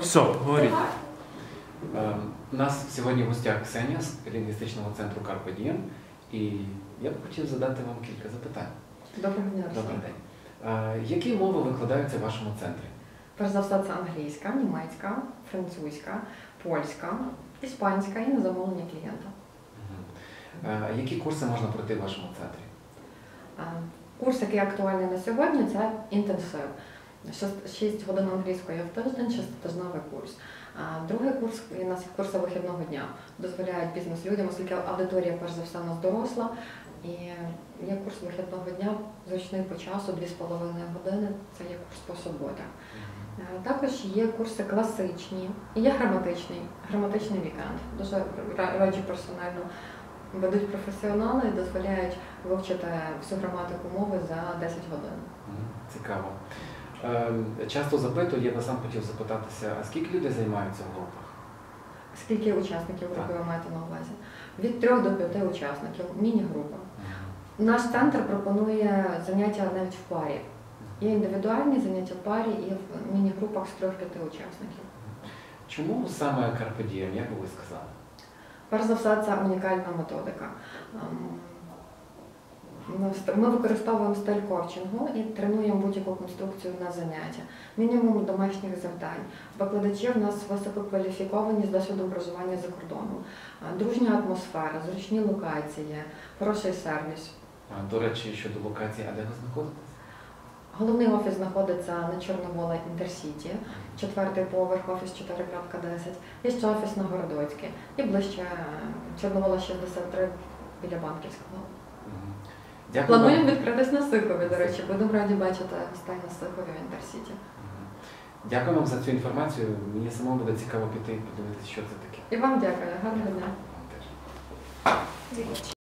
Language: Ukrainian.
Все, говоріть. Е, У нас сьогодні в гостях Ксенія з лінгвістичного центру Carpe і я б хотів задати вам кілька запитань. Доброго дня. Добрий день. Е, Які мови викладаються в вашому центрі? Перш за все, це англійська, німецька, французька, польська, іспанська і на замовлення клієнта. Е, Які курси можна пройти в вашому центрі? А, Курс, який актуальний на сьогодні, це інтенсив. 6 годин англійської в тиждень, шеститижневий курс. А Другий курс у нас є курси вихідного дня. Дозволяють бізнес-людям, оскільки аудиторія, перш за все, у нас доросла. І є курс вихідного дня, зручний по часу, 2,5 години. Це є курс по суботах. Е, Також є курси класичні, і є граматичний, граматичний вікенд. Дуже раджу персонально. Ведуть професіонали і дозволяють вивчити всю граматику мови за 10 годин. Цікаво. Е, Часто запитую, я сам хотів запитатися, а скільки людей займаються в групах? Скільки учасників групи ви маєте на увазі? Від 3 до 5 учасників, міні-група. Наш центр пропонує заняття навіть в парі. Є індивідуальні заняття в парі і в міні-групах з 3-5 учасників. Чому саме Carpe Diem, як би ви сказали? Перш за все, це унікальна методика. Ми використовуємо стиль корчингу і тренуємо будь-яку конструкцію на заняття. Мінімум домашніх завдань. Викладачі в нас висококваліфіковані з досвідом проживання за кордоном. Дружня атмосфера, зручні локації, хороший сервіс. А, До речі, щодо локації, а де ви знаходитесь? Головний офіс знаходиться на Чорновола Інтерсіті, четвертий поверх, офіс 4.10. Є ще офіс на Городоцькій і ближче е, Чорновола 63 біля Банківського. Дякую. Плануємо відкритись на Сихові, до речі. Будемо раді бачити гостей на Сихові в Інтерсіті. Дякую вам за цю інформацію. Мені самому буде цікаво піти і подивитися, що це таке. І вам дякую, гарного дня. Вам теж.